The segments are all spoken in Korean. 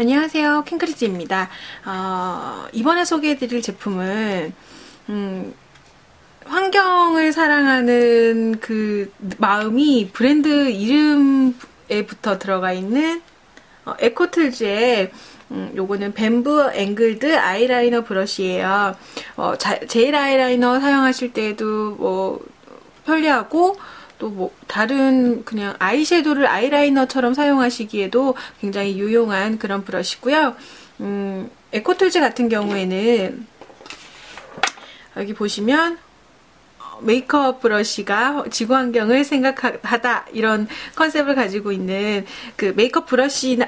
안녕하세요 킹크리즈입니다 어, 이번에 소개해드릴 제품은 음, 환경을 사랑하는 그 마음이 브랜드 이름에부터 들어가 있는 어, 에코틀즈의 음, 요거는 뱀브 앵글드 아이라이너 브러쉬예요. 어, 자, 제일 아이라이너 사용하실 때도 뭐 편리하고 또 뭐 다른 그냥 아이섀도우를 아이라이너처럼 사용하시기에도 굉장히 유용한 그런 브러쉬고요. 음, 에코툴즈 같은 경우에는 여기 보시면 메이크업 브러쉬가 지구 환경을 생각하다 이런 컨셉을 가지고 있는 그 메이크업 브러쉬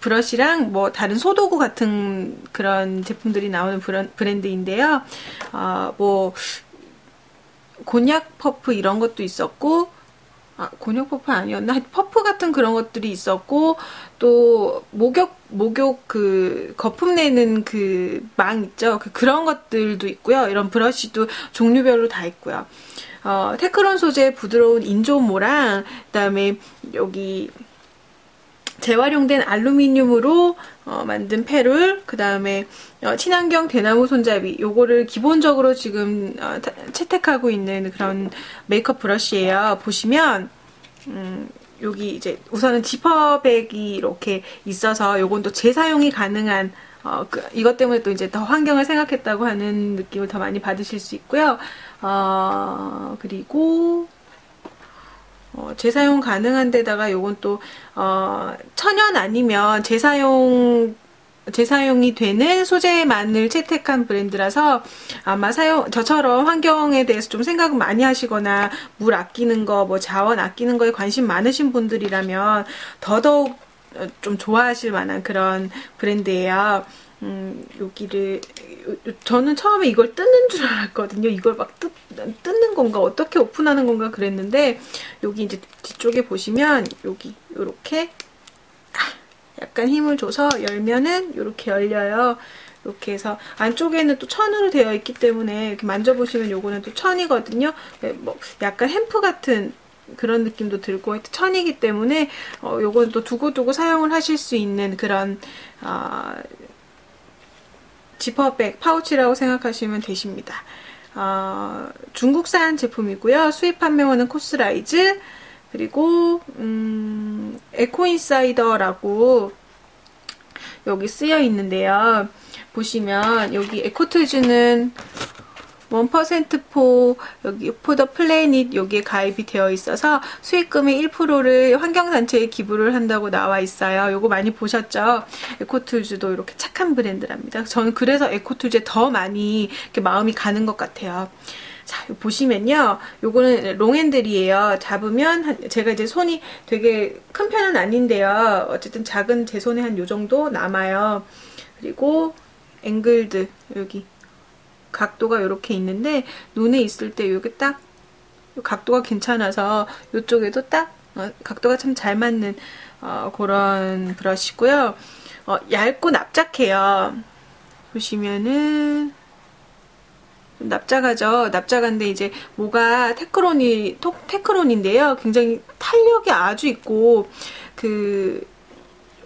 브러쉬랑 뭐 다른 소도구 같은 그런 제품들이 나오는 브랜드인데요. 어, 뭐 곤약 퍼프 이런 것도 있었고 아, 곤약 퍼프 아니었나? 퍼프 같은 그런 것들이 있었고 또 목욕 목욕 그 거품 내는 그 망 있죠. 그 그런 것들도 있고요. 이런 브러쉬도 종류별로 다 있고요. 어, 테크론 소재 부드러운 인조모랑 그다음에 여기 재활용된 알루미늄으로 어, 만든 페룰, 그 다음에 어, 친환경 대나무 손잡이, 요거를 기본적으로 지금 어, 채택하고 있는 그런 메이크업 브러쉬예요. 보시면 음, 여기 이제 우선은 지퍼백이 이렇게 있어서 요건 또 재사용이 가능한 어, 그, 이것 때문에 또 이제 더 환경을 생각했다고 하는 느낌을 더 많이 받으실 수 있고요. 어, 그리고 어, 재사용 가능한 데다가 요건 또 어, 천연 아니면 재사용 재사용이 되는 소재만을 채택한 브랜드라서 아마 사용 저처럼 환경에 대해서 좀 생각 많이 하시거나 물 아끼는 거, 뭐 자원 아끼는 거에 관심 많으신 분들이라면 더더욱 좀 좋아하실 만한 그런 브랜드예요. 음, 여기를 저는 처음에 이걸 뜯는 줄 알았거든요. 이걸 막 뜯, 뜯는 건가 어떻게 오픈하는 건가 그랬는데 여기 이제 뒤쪽에 보시면 여기 이렇게 약간 힘을 줘서 열면은 이렇게 열려요. 이렇게 해서 안쪽에는 또 천으로 되어 있기 때문에 이렇게 만져보시면 요거는 또 천이거든요. 네, 뭐 약간 햄프 같은 그런 느낌도 들고 천이기 때문에 어, 요건 또 두고두고 사용을 하실 수 있는 그런 어, 지퍼백 파우치라고 생각하시면 되십니다. 어, 중국산 제품이고요. 수입 판매원은 코스라이즈 그리고 음, 에코인사이더라고 여기 쓰여 있는데요. 보시면 여기 에코트즈는 1%포 여기 포더 플래닛 여기에 가입이 되어 있어서 수익금의 1%를 환경단체에 기부를 한다고 나와 있어요. 요거 많이 보셨죠? 에코툴즈도 이렇게 착한 브랜드랍니다. 저는 그래서 에코툴즈에 더 많이 이렇게 마음이 가는 것 같아요. 자, 보시면요. 요거는 롱핸들이에요. 잡으면 제가 이제 손이 되게 큰 편은 아닌데요. 어쨌든 작은 제 손에 한 요 정도 남아요. 그리고 앵글드 여기 각도가 이렇게 있는데 눈에 있을 때 여기 딱 각도가 괜찮아서 이쪽에도 딱 어, 각도가 참 잘 맞는 어, 그런 브러쉬고요. 어, 얇고 납작해요. 보시면은 납작하죠. 납작한데 이제 뭐가 테크론이 테크론인데요. 굉장히 탄력이 아주 있고 그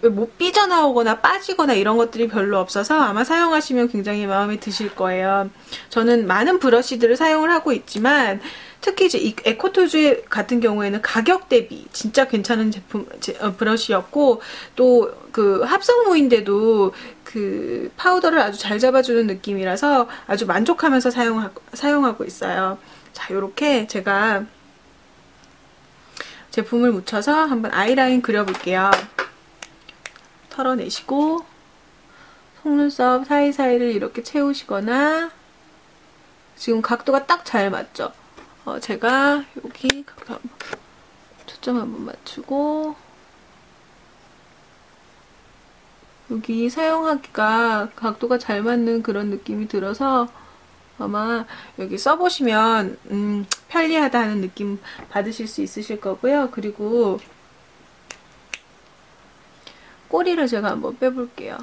뭐 삐져나오거나 빠지거나 이런 것들이 별로 없어서 아마 사용하시면 굉장히 마음에 드실 거예요. 저는 많은 브러쉬들을 사용을 하고 있지만 특히 이제 이 에코토즈 같은 경우에는 가격 대비 진짜 괜찮은 제품 어, 브러쉬였고 또 그 합성무인데도 그 파우더를 아주 잘 잡아주는 느낌이라서 아주 만족하면서 사용하고, 사용하고 있어요. 자, 이렇게 제가 제품을 묻혀서 한번 아이라인 그려볼게요. 털어내시고 속눈썹 사이사이를 이렇게 채우시거나 지금 각도가 딱 잘 맞죠? 어, 제가 여기 각도 한번 초점 한번 맞추고 여기 사용하기가 각도가 잘 맞는 그런 느낌이 들어서 아마 여기 써보시면 음, 편리하다 는 느낌 받으실 수 있으실 거고요. 그리고 꼬리를 제가 한번 빼볼게요.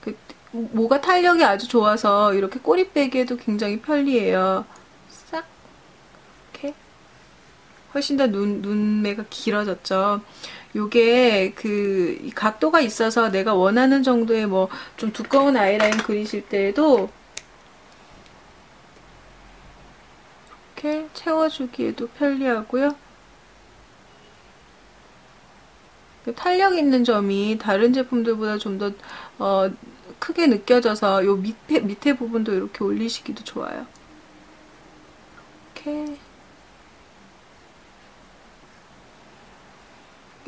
그, 모가 탄력이 아주 좋아서 이렇게 꼬리 빼기에도 굉장히 편리해요. 훨씬 더 눈, 눈매가 길어졌죠. 요게 그 각도가 있어서 내가 원하는 정도의 뭐 좀 두꺼운 아이라인 그리실 때에도 이렇게 채워주기에도 편리하고요. 탄력 있는 점이 다른 제품들보다 좀더 어, 크게 느껴져서 요 밑에, 밑에 부분도 이렇게 올리시기도 좋아요. 이렇게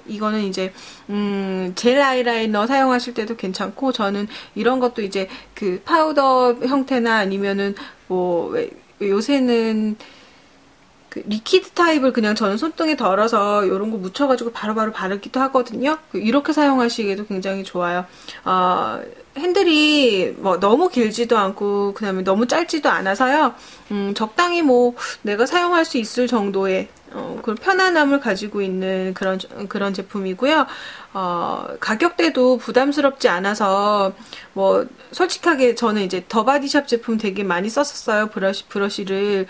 이거는 이제 음, 젤 아이라이너 사용하실 때도 괜찮고 저는 이런 것도 이제 그 파우더 형태나 아니면은 뭐 요새는 그 리퀴드 타입을 그냥 저는 손등에 덜어서 이런 거 묻혀가지고 바로바로 바로 바르기도 하거든요. 그 이렇게 사용하시기에도 굉장히 좋아요. 어, 핸들이 뭐 너무 길지도 않고 그다음에 너무 짧지도 않아서요. 음, 적당히 뭐 내가 사용할 수 있을 정도의 어, 그런 편안함을 가지고 있는 그런 그런 제품이고요. 어, 가격대도 부담스럽지 않아서 뭐 솔직하게 저는 이제 더 바디샵 제품 되게 많이 썼었어요. 브러쉬 브러쉬를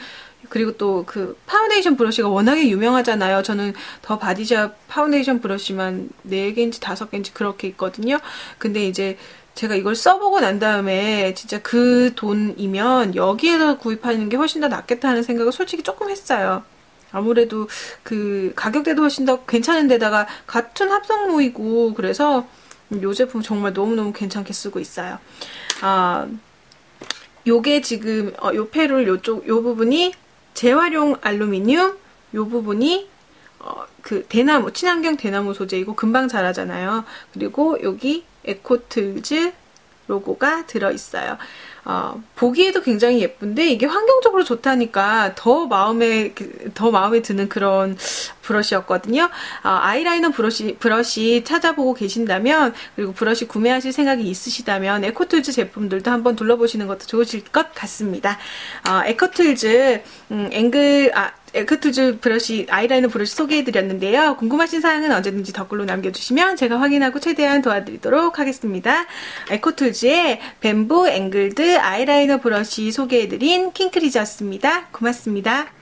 그리고 또 그 파운데이션 브러쉬가 워낙에 유명하잖아요. 저는 더 바디샵 파운데이션 브러쉬만 4개인지 5개인지 그렇게 있거든요. 근데 이제 제가 이걸 써보고 난 다음에 진짜 그 돈이면 여기에서 구입하는 게 훨씬 더 낫겠다 하는 생각을 솔직히 조금 했어요. 아무래도 그 가격대도 훨씬 더 괜찮은 데다가 같은 합성무이고 그래서 이 제품 정말 너무너무 괜찮게 쓰고 있어요. 아, 요게 지금 어, 요 페룰 요쪽 요 부분이 재활용 알루미늄 요 부분이 어, 그 대나무 친환경 대나무 소재이고 금방 자라잖아요. 그리고 여기 에코틀즈 로고가 들어 있어요. 어, 보기에도 굉장히 예쁜데 이게 환경적으로 좋다니까 더 마음에 더 마음에 드는 그런 브러쉬였거든요. 어, 아이라이너 브러쉬 브러쉬 찾아보고 계신다면 그리고 브러쉬 구매하실 생각이 있으시다면 에코툴즈 제품들도 한번 둘러보시는 것도 좋으실 것 같습니다. 어, 에코툴즈 음, 앵글 아 에크투즈 브러쉬 아이라이너 브러쉬 소개해드렸는데요. 궁금하신 사항은 언제든지 댓글로 남겨주시면 제가 확인하고 최대한 도와드리도록 하겠습니다. 에코툴즈의 뱀부 앵글드 아이라이너 브러쉬 소개해드린 킹크리즈였습니다. 고맙습니다.